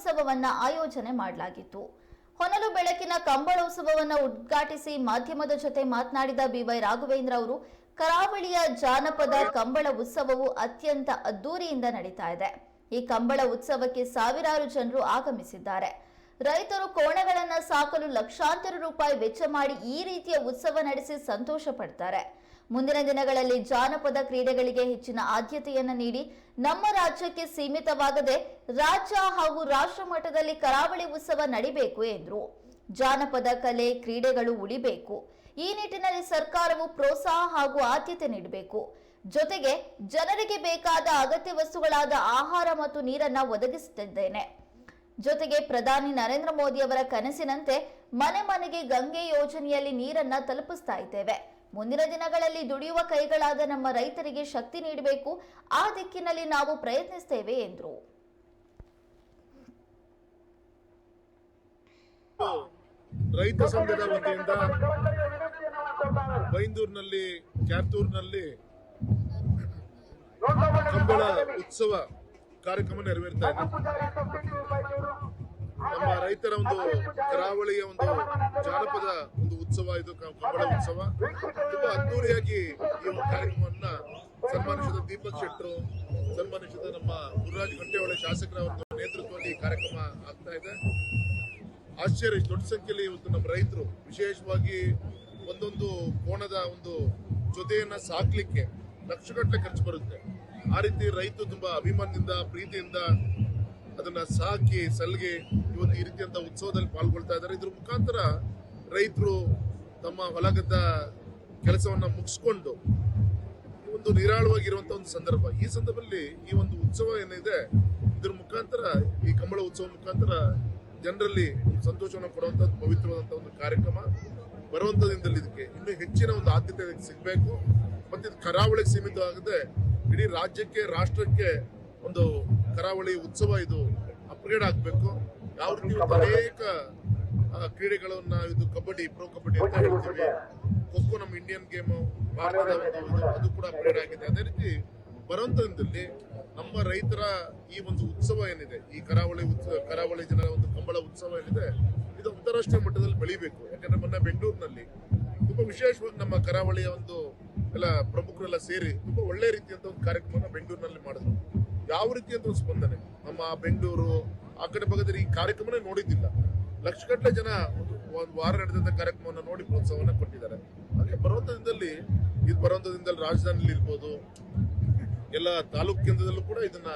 ಉತ್ಸವವನ್ನ ಆಯೋಜನೆ ಮಾಡಲಾಗಿತ್ತು. ಹೊನಲು ಬೆಳಕಿನ ಕಂಬಳೋತ್ಸವವನ್ನು ಉದ್ಘಾಟಿಸಿ ಮಾಧ್ಯಮದ ಜೊತೆ ಮಾತನಾಡಿದ ಬಿವೈ ರಾಘವೇಂದ್ರ ಅವರು, ಕರಾವಳಿಯ ಜಾನಪದ ಕಂಬಳ ಉತ್ಸವವು ಅತ್ಯಂತ ಅದ್ದೂರಿಯಿಂದ ನಡೀತಾ ಇದೆ. ಈ ಕಂಬಳ ಉತ್ಸವಕ್ಕೆ ಸಾವಿರಾರು ಜನರು ಆಗಮಿಸಿದ್ದಾರೆ. ರೈತರು ಕೋಣೆಗಳನ್ನ ಸಾಕಲು ಲಕ್ಷಾಂತರ ರೂಪಾಯಿ ವೆಚ್ಚ ಮಾಡಿ ಈ ರೀತಿಯ ಉತ್ಸವ ನಡೆಸಿ ಸಂತೋಷ ಪಡ್ತಾರೆ. ಮುಂದಿನ ದಿನಗಳಲ್ಲಿ ಜಾನಪದ ಕ್ರೀಡೆಗಳಿಗೆ ಹೆಚ್ಚಿನ ಆದ್ಯತೆಯನ್ನು ನೀಡಿ ನಮ್ಮ ರಾಜ್ಯಕ್ಕೆ ಸೀಮಿತವಾಗದೆ ರಾಜ್ಯ ಹಾಗೂ ರಾಷ್ಟ್ರ ಮಟ್ಟದಲ್ಲಿ ಕರಾವಳಿ ಉತ್ಸವ ನಡಿಬೇಕು ಎಂದರು. ಜಾನಪದ ಕಲೆ, ಕ್ರೀಡೆಗಳು ಉಳಿಬೇಕು. ಈ ನಿಟ್ಟಿನಲ್ಲಿ ಸರ್ಕಾರವು ಪ್ರೋತ್ಸಾಹ ಹಾಗೂ ಆದ್ಯತೆ ನೀಡಬೇಕು. ಜೊತೆಗೆ ಜನರಿಗೆ ಬೇಕಾದ ಅಗತ್ಯ ವಸ್ತುಗಳಾದ ಆಹಾರ ಮತ್ತು ನೀರನ್ನ ಒದಗಿಸುತ್ತಿದ್ದೇನೆ. ಜೊತೆಗೆ ಪ್ರಧಾನಿ ನರೇಂದ್ರ ಮೋದಿ ಅವರ ಕನಸಿನಂತೆ ಮನೆ ಮನೆಗೆ ಗಂಗೆ ಯೋಜನೆಯಲ್ಲಿ ನೀರನ್ನ ತಲುಪಿಸ್ತಾ ಇದ್ದೇವೆ. ಮುಂದಿನ ದಿನಗಳಲ್ಲಿ ದುಡಿಯುವ ಕೈಗಳಾದ ನಮ್ಮ ರೈತರಿಗೆ ಶಕ್ತಿ ನೀಡಬೇಕು. ಆ ದಿಕ್ಕಿನಲ್ಲಿ ನಾವು ಪ್ರಯತ್ನಿಸ್ತೇವೆ ಎಂದರು. ರೈತ ಸಂಘದ ವತಿಯಿಂದ ಬೈಂದೂರಿನಲ್ಲಿ ಕ್ಯಾತೂರ್ನಲ್ಲಿ ಕಂಬಳ ಉತ್ಸವ ಕಾರ್ಯಕ್ರಮ ನೆರವೇರ್ತಾ ಇದೆ. ನಮ್ಮ ರೈತರ ಒಂದು ಕರಾವಳಿಯ ಒಂದು ಜಾನಪದ ಒಂದು ಉತ್ಸವ, ಇದು ಕಂಬಳ ಉತ್ಸವ. ತುಂಬಾ ಅದ್ದೂರಿಯಾಗಿ ಈ ಒಂದು ಕಾರ್ಯಕ್ರಮವನ್ನ ಸನ್ಮಾನಿಸಿದ ದೀಪಕ್ ಶೆಟ್ಟರು, ಸನ್ಮಾನಿಸಿದ ನಮ್ಮ ಗುರುರಾಜ್ ಗಂಟೆಹೊಳೆ ಶಾಸಕರ ಒಂದು ನೇತೃತ್ವದಲ್ಲಿ ಕಾರ್ಯಕ್ರಮ ಆಗ್ತಾ ಇದೆ. ಆಶ್ಚರ್ಯ ದೊಡ್ಡ ಸಂಖ್ಯೆಯಲ್ಲಿ ಇವತ್ತು ನಮ್ಮ ರೈತರು ವಿಶೇಷವಾಗಿ ಒಂದೊಂದು ಕೋಣದ ಒಂದು ಜೊತೆಯನ್ನ ಸಾಕ್ಲಿಕ್ಕೆ ಲಕ್ಷಗಟ್ಟಲೆ ಖರ್ಚು ಬರುತ್ತೆ. ಆ ರೀತಿ ರೈತರು ತುಂಬಾ ಅಭಿಮಾನದಿಂದ, ಪ್ರೀತಿಯಿಂದ ಅದನ್ನ ಸಾಕಿ, ಸಲ್ಗೆ ಇವತ್ತು ಈ ರೀತಿಯಂತ ಉತ್ಸವದಲ್ಲಿ ಪಾಲ್ಗೊಳ್ತಾ ಇದ್ದಾರೆ. ಇದ್ರ ಮುಖಾಂತರ ರೈತರು ತಮ್ಮ ಹೊಲಗದ್ದ ಕೆಲಸವನ್ನ ಮುಗಿಸ್ಕೊಂಡು ಒಂದು ನಿರಾಳವಾಗಿರುವಂತ ಒಂದು ಸಂದರ್ಭ. ಈ ಸಂದರ್ಭದಲ್ಲಿ ಈ ಒಂದು ಉತ್ಸವ ಏನಿದೆ, ಇದ್ರ ಮುಖಾಂತರ, ಈ ಕಂಬಳ ಉತ್ಸವ ಮುಖಾಂತರ ಜನರಲ್ಲಿ ಸಂತೋಷವನ್ನು ಕೊಡುವಂತ ಪವಿತ್ರವಾದಂತ ಒಂದು ಕಾರ್ಯಕ್ರಮ ಬರುವಂತ ದಿನದಲ್ಲಿ ಇದಕ್ಕೆ. ಇನ್ನೂ ಹೆಚ್ಚಿನ ಒಂದು ಆದ್ಯತೆ ಸಿಗಬೇಕು. ಮತ್ತೆ ಇದು ಕರಾವಳಿಗೆ ಸೀಮಿತವಾಗದೆ ಇಡೀ ರಾಜ್ಯಕ್ಕೆ, ರಾಷ್ಟ್ರಕ್ಕೆ ಒಂದು ಕರಾವಳಿ ಉತ್ಸವ ಇದು ಅಪ್ಗ್ರೇಡ್ ಆಗಬೇಕು. ಯಾವ ರೀತಿ ಅನೇಕ ಕ್ರೀಡೆಗಳನ್ನ ಇದು ಕಬಡ್ಡಿ ಪ್ರೊ ಕಬಡ್ಡಿ ಅಂತ ಹೇಳ್ತೀವಿ. ಖೋಖೋ ನಮ್ಮ ಇಂಡಿಯನ್ ಗೇಮ್ ಭಾರತದ ಒಂದು ಅದು ಕೂಡ ಅಪ್ಗ್ರೇಡ್ ಆಗಿದೆ. ಅದೇ ರೀತಿ ಬರುವಂತ ದಿನದಲ್ಲಿ ನಮ್ಮ ರೈತರ ಈ ಒಂದು ಉತ್ಸವ ಏನಿದೆ, ಈ ಕರಾವಳಿ ಉತ್ಸವ ಕರಾವಳಿ ಜನರ ಒಂದು ಕಂಬಳ ಉತ್ಸವ ಏನಿದೆ, ಇದು ಅಂತಾರಾಷ್ಟ್ರೀಯ ಮಟ್ಟದಲ್ಲಿ ಬೆಳಿಬೇಕು. ಯಾಕಂದ್ರೆ ಮೊನ್ನೆ ಬೆಂಗಳೂರಿನಲ್ಲಿ ತುಂಬಾ ವಿಶೇಷವಾಗಿ ನಮ್ಮ ಕರಾವಳಿಯ ಒಂದು ಎಲ್ಲ ಪ್ರಮುಖರೆಲ್ಲ ಸೇರಿ ತುಂಬಾ ಒಳ್ಳೆ ರೀತಿಯಂತ ಒಂದು ಕಾರ್ಯಕ್ರಮನ ಬೆಂಗಳೂರಿನಲ್ಲಿ ಮಾಡಿದ್ರು. ಯಾವ ರೀತಿಯಂತ ಒಂದು ಸ್ಪಂದನೆ? ನಮ್ಮ ಬೆಂಗಳೂರು, ಆ ಕಡೆ ಭಾಗದಲ್ಲಿ ಈ ಕಾರ್ಯಕ್ರಮನೇ ನೋಡಿದ್ದಿಲ್ಲ. ಲಕ್ಷಗಟ್ಟಲೆ ಜನ ಒಂದು ಒಂದು ವಾರ ನಡೆದಂತ ಕಾರ್ಯಕ್ರಮವನ್ನು ನೋಡಿ ಪ್ರೋತ್ಸಾಹವನ್ನ ಕೊಟ್ಟಿದ್ದಾರೆ. ಹಾಗೆ ಬರುವಂತ ದಿನದಲ್ಲಿ ಇದು ಬರುವಂತ ದಿನದಲ್ಲಿ ರಾಜಧಾನಿಯಲ್ಲಿ ಇರ್ಬೋದು, ಎಲ್ಲ ತಾಲೂಕು ಕೇಂದ್ರದಲ್ಲೂ ಕೂಡ ಇದನ್ನ